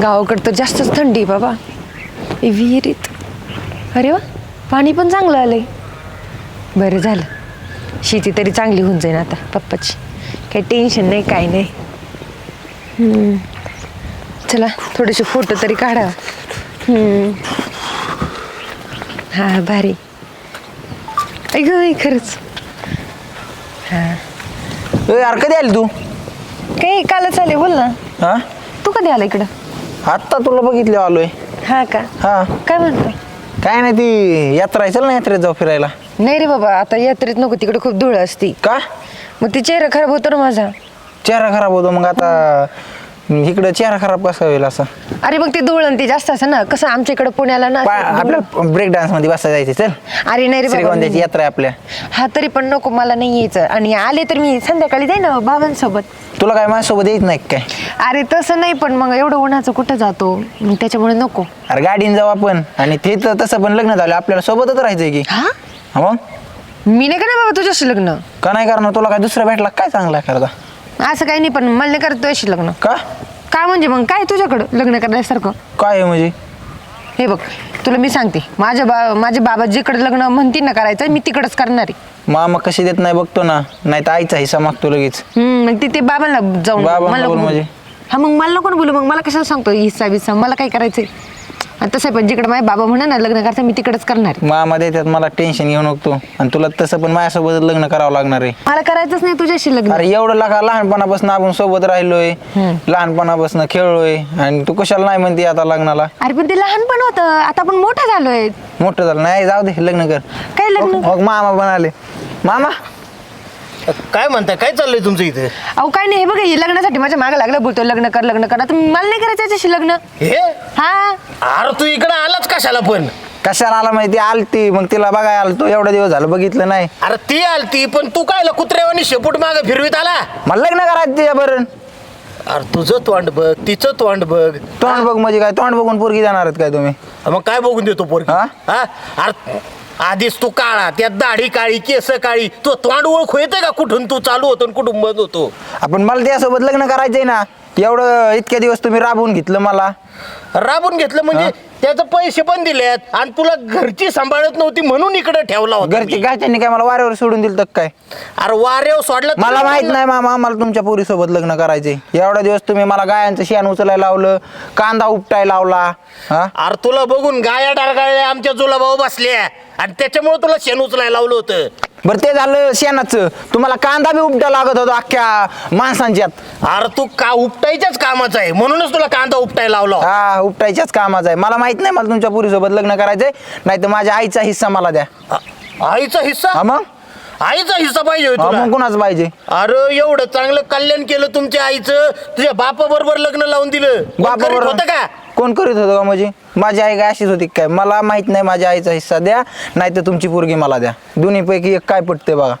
गावाकडं तर जास्तच थंडी आहे बाबा. ए, विहिरीत. अरे वा पाणी पण चांगलं आलंय. बरं झालं. शेती तरी चांगली होऊन जाईल आता पप्पाची. काही टेन्शन नाही काय नाही. हम्म. चला थोडेसे फोटो तरी काढा. हम्म. हा भारी. ऐक खरंच. ए, यार कधी आली तू? काही कालच आले बोल ना. हा? तू कधी आला इकडं? आत्ता तुला बघितले आलोय. हा का? हा. काय म्हणतो? काय नाही ती यात्रा आहे चल ना यात्रेत जाऊ फिरायला. नाही रे बाबा आता यात्रेत नको तिकडे खूप धूळ असती. का? मग ती चेहरा खराब होतो ना माझा. चेहरा खराब होतो मग आता इकडं चेहरा खराब कसा होईल असं? अरे मग ते धूळ आणि ते जास्त असं ना कसं आमच्या इकडे पुण्याला ना पा- असं धूळ- आपल्या ब्रेक डान्समध्ये बसा जायचे चल. अरे नाही रे श्रीगोंद्याची बाबा यात्रा आहे आपल्या. हा तरी पण नको मला नाही यायचं. आणि आले तर मी संध्याकाळी जाईन ना बाबांसोबत. तुला काय माझ्यासोबत येत नाही का काय? अरे तसं नाही पण मग एवढं उन्हाचं कुठं जातो? मग त्याच्यामुळे नको. अरे गाडीने जाऊ आपण. आणि ते तर तसं पण लग्न झालं आपल्याला सोबतच राहायचंय की. हा? हा मग? मी नाही करणार बाबा तुझ्याशी लग्न. का नाही करणार? तुला काय दुसरा भेटला काय चांगला करता असं काही नाही पण मला नाही करत तुझ्याशी लग्न. का? काय म्हणजे मग? काय तुझ्याकडं लग्न करण्यासारखं? काय आहे म्हणजे? हे बघ तुला मी सांगते. माझ्या बा माझे बाबा जिकडे लग्न म्हणतील ना करायचं मी तिकडच करणार आहे. मामा कशी देत नाही बघतो ना नाही तर आईचा हिस्सा मागतो लगेच. हम्म, मग तिथे बाबांना जाऊन बाबांना मला बोल नको म्हणजे? हा मग मला नको बोलू मग मला कशाला सांगतो हिस्सा बिस्सा मला काय करायचंय? आणि तसं पण जिकडे माझे बाबा म्हणा ना लग्न करता मी तिकडच करणार आहे. मामा देतात मला टेन्शन घेऊ नको आणि तुला तसं पण माझ्यासोबत लग्न करावं लागणार आहे. मला करायचंच नाही तुझ्याशी लग्न. अरे एवढं लागा लहानपणापासून आपण सोबत राहिलोय. लहानपणापासून खेळलोय. आणि तू कशाला नाही म्हणते आता लग्नाला? अरे पण ते लहानपण होतं. आता आपण मोठं झालोय. मोठं झालं नाही जाऊ दे लग्न कर. काय लग्न? मग मामा पण आले. मामा? काय म्हणताय? काय चाललंय तुमचं इथे? अहो काय नाही हे बघा हे लग्नासाठी माझ्या मागे लागलं बोलतो लग्न कर लग्न कर. आता मला नाही करायचं याच्याशी लग्न. हे? हा. अरे तू इकडे आलाच कशाला पण? कशाला आला माहिती? आलती मग तिला बघायला आलो तो एवढा दिवस झालं बघितलं नाही. अरे ती आलती पण तू काय कुत्र्यावानी शेपूट माग फिरवीत आला? मला लग्न करायचं तिच्या बरं अरे तुझं तोंड बघ तिचं तोंड बघ. तोंड बघ म्हणजे काय? तोंड बघून पोरगी जाणार आहेत काय तुम्ही? मग काय बघून देतो पोरगी? हा? हा? अरे आधीच तू काळा त्यात दाढी काळी केस काळी. तो तोंड ओळखू येते का कुठून तू चालू होतो आणि कुठून बंद होतो? आपण मला त्यासोबत लग्न करायचंय ना. एवढं इतक्या दिवस तुम्ही राबवून घेतलं मला. राबून घेतलं म्हणजे त्याचं पैसे पण दिलेत आणि तुला घरची सांभाळत नव्हती म्हणून इकडे ठेवला होता घरची मी. घरच्यांनी काय मला वाऱ्यावर सोडून दिलं तर काय? अरे वाऱ्यावर सोडलं मला माहीत नाही मामा मला तुमच्या पोरीसोबत लग्न करायचे एवढा दिवस तुम्ही मला गायांचं शेण उचलायला लावलं कांदा उपटायला लावला हा? अरे तुला बघून गाया डारगाळल्या आमच्या जुला भाऊ बसल्या. आणि त्याच्यामुळे तुला शेण उचलायला लावलं होतं. बरं ते झालं शेणाचं. तुम्हाला कांदा बी उपटा लागत होता अख्ख्या माणसांच्यात. अरे तू का उपटायच्याच कामाचा आहे? म्हणूनच तुला कांदा उपटायला लावला. हा उपटायच्याच कामाचं आहे. मला माहीत नाही मला तुमच्या पोरीसोबत लग्न करायचंय. नाही तर माझ्या आईचा हिस्सा मला द्या. आईचा हिस्सा? हा मग? आईचा हिस्सा पाहिजे होय हा तुला? मग कुणाच पाहिजे? अरे एवढं चांगलं कल्याण केलं तुमच्या आईचं. तुझ्या बापा बरोबर लग्न लावून दिलं. कोण बापा करीत बरोबर- होतं का? कोण करीत होतं का म्हणजे? माझी आई काय अशीच होती काय? मला माहीत नाही माझ्या आईचा हिस्सा द्या नाही तर तुमची पोरगी मला द्या. दोन्हीपैकी एक काय पटते बघा.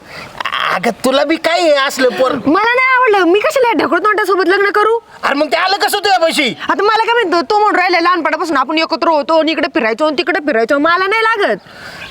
अगं तुला बी काय असलं पोर? मला नाही आवडलं. मी कशाला ढकळ तोंडासोबत लग्न करू? अरे मग ते आलं कसं तुझ्या पैशी आता मला काय म्हणतो तो म्हणून राहिला लहानपणापासून आपण एकत्र होतो आणि इकडे फिरायचो आणि तिकडे फिरायचो. मला नाही लागत.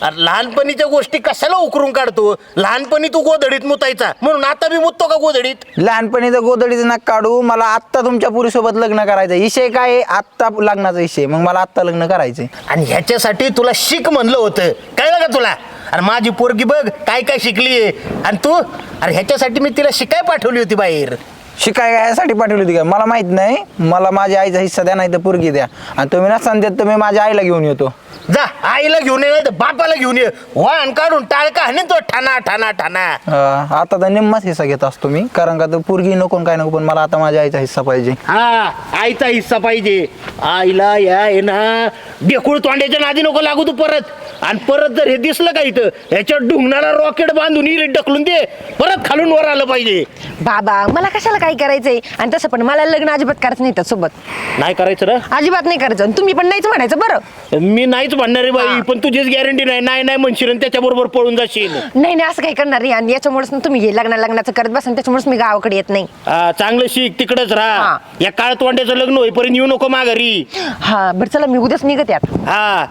अरे लहानपणीच्या गोष्टी कशाला उकरून काढतो? लहानपणी तू गोधडीत मुतायचा. म्हणून आता बी मुततो का गोधडीत? लहानपणी तर गोदडीचं नाक काढू मला आत्ता तुमच्या पुरीसोबत लग्न करायचं विषय काय? आहे? आत्ता लग्नाचा विषय. मग मला आत्ता लग्न करायचंय. आणि ह्याच्यासाठी तुला शिक म्हणलं होतं. कळलं का तुला? अरे माझी पोरगी बघ काय काय शिकली आणि तू? अरे ह्याच्यासाठी मी तिला शिकाय पाठवली होती बाहेर. शिकाय यासाठी पाठवली होती का? मला माहीत नाही. मला माझ्या आईचा हिस्सा द्या नाही तर पोरगी द्या. आणि तुम्ही नसाल देत तर मी माझ्या आईला घेऊन येतो. जा आईला घेऊन ये नाही तर बापाला घेऊन ये. वाण काढून टाळका आणि तो ठाणा ठाणा ठाणा. अं, आता तर निम्माच हिस्सा घेत असतो मी. कारण का तर पोरगी नको न काय नको पण मला आता माझ्या आईचा हिस्सा पाहिजे. हा आईचा हिस्सा पाहिजे. आईला या आहे ना. डेकूळ तोंड्याच्या नादी नको लागू तू परत. आणि परत जर हे दिसलं का इथं? ह्याच्यात ढुंगणाला रॉकेट बांधून इरीत ढकलून दे. परत खालून वर आलं पाहिजे. बाबा मला कशाला काय करायचंय? आणि तसं पण मला लग्न अजिबात करायचं नाही त्यासोबत नाही करायचं ना? अजिबात नाही करायचं. आणि तुम्ही पण नाहीच म्हणायचं बरं. मी नाहीच म्हणणार रे बाई पण तुझीच गॅरंटी नाही. नाही नाही म्हणशील आणि त्याच्याबरोबर पळून जाशील. नाही नाही असं काही करणार नाही. आणि याच्यामुळेच ना तुम्ही हे लग्न लग्नाचं करत बसा आणि त्याच्यामुळेच मी गावाकडे येत नाही. हा, चांगलं शिक तिकडच राहा. हा. या काळ तोंड्याचं लग्न होईपर्यंत येऊ नको माघारी. हा बरं चला मी उद्याच निघते आता. हा.